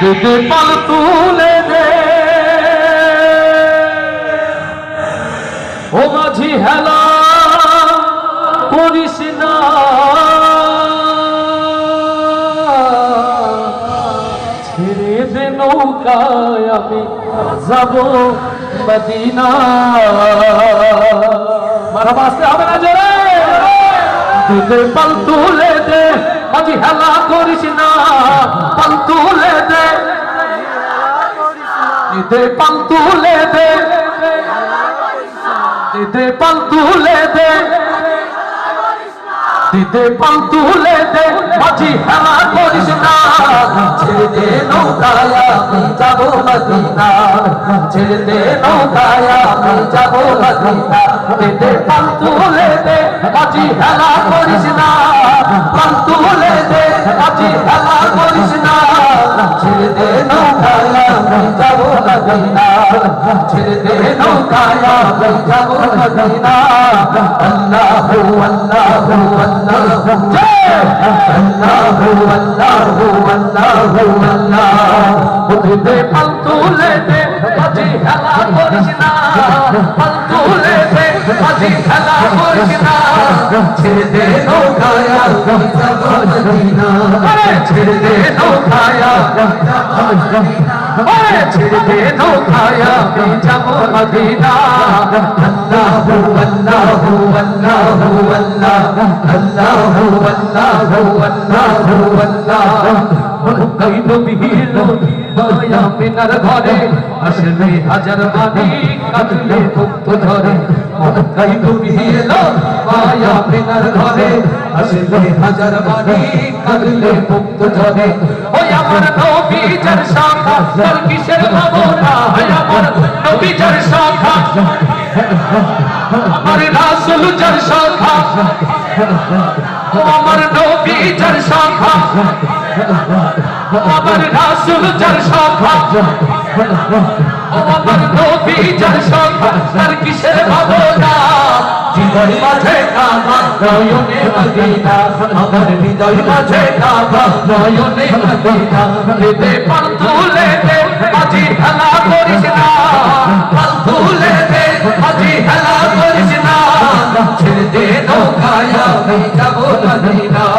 দুধে পাল তুলে দে। ও মাঝি হেলা করিস নৌকায় আমি যাব মদিনা। মারা বাসতে হবে না জোরে। দুধে পাল তুলে দে মাঝি হেলা করিস না। পাল তুলে দে। দুধে পাল তুলে দে। দিদে পাল তুলে দে। দিদে পাল তুলে দে মাঝি হেলা করিস না। ছেড়ে দে নৌকায়, আমি যাব মদিনা ছেড়ে দে নৌকায়, আমি যাব মদিনা দিদে পাল তুলে দে মাঝি হেলা করিস না। পাল তুলে দে মাঝি হেলা করিস না। ছেড়ে দে নৌকায় মদিনা ছেড়ে দে নৌকায় যাব ছেড়ে দে নৌকায় ছেড়ে দে নৌকায় আমি যাব মদিনা। আল্লাহু ঘরে আসলে হাজার মানি কাটলে ভক্ত ধরে আমার নবী যার শাখা তার কিসের ভাবনা হয় আমার নবী যার শাখা। আমার রাসূল যার শাখা আমার নবী যার শাখা। আমার রাসূল যার শাখা আমার নবী যার শাখা। তার কিসের ভাবনা হৃদয় মাঝে কাবা নয়নে মদিনা আমার হৃদয় মাঝে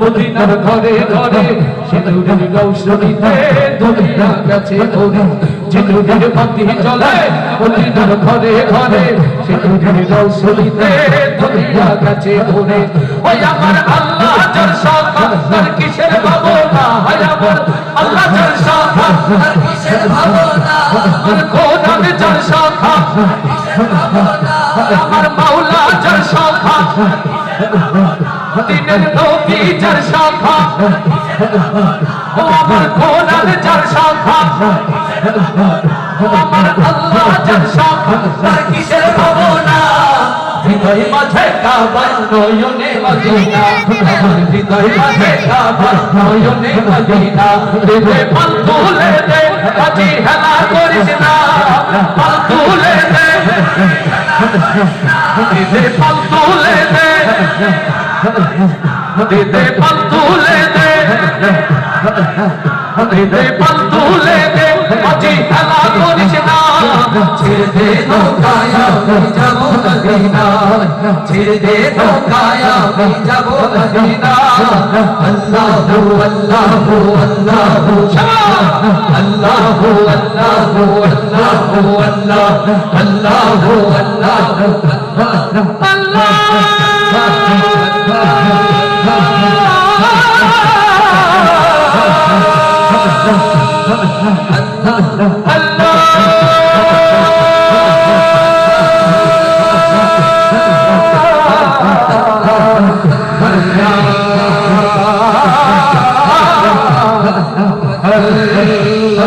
মদিনার ঘরে ঘরে সিঁদুরের রৌশনীতে দুনিয়া গেছে ধরে সিঁদুরের বাতি চলে মদিনার ঘরে ঘরে সিঁদুরের রৌশনীতে দুনিয়া গেছে ধরে ওই আমার আল্লাহ যার কিসের ভাবনা? হয় আমার আল্লাহ যার শাখা তার কিসের ভাবনা আমার কোরআন যার শাখা আমার মাওলা যার শাখা দিনের নবী যার শাখা ও আমার কোরআন যার শাখা আমার আল্লাহ যার শাখা, তার কিসের ভাবনা? হৃদয় মাঝে কাবা নয়নে মদিনা আমার হৃদয় মাঝে কাবা নয়নে মদিনা হৃদয় পাল তুলে দে আজি হেলা করিস না পাল তুলে দে হৃদয় পাল তুলে দে হৃদয় পাল তুলে দে হৃদয় পাল তুলে দে আজি হেলা করিস না ছেড়ে দে নৌকায় আমি যাব মদিনায় ছেড়ে দে ধোকায় আমি যাব মদিনায় আল্লাহু আল্লাহু আল্লাহু আল্লাহু আল্লাহু আল্লাহু আল্লাহু আল্লাহু আল্লাহু আল্লাহ আল্লাহ Allah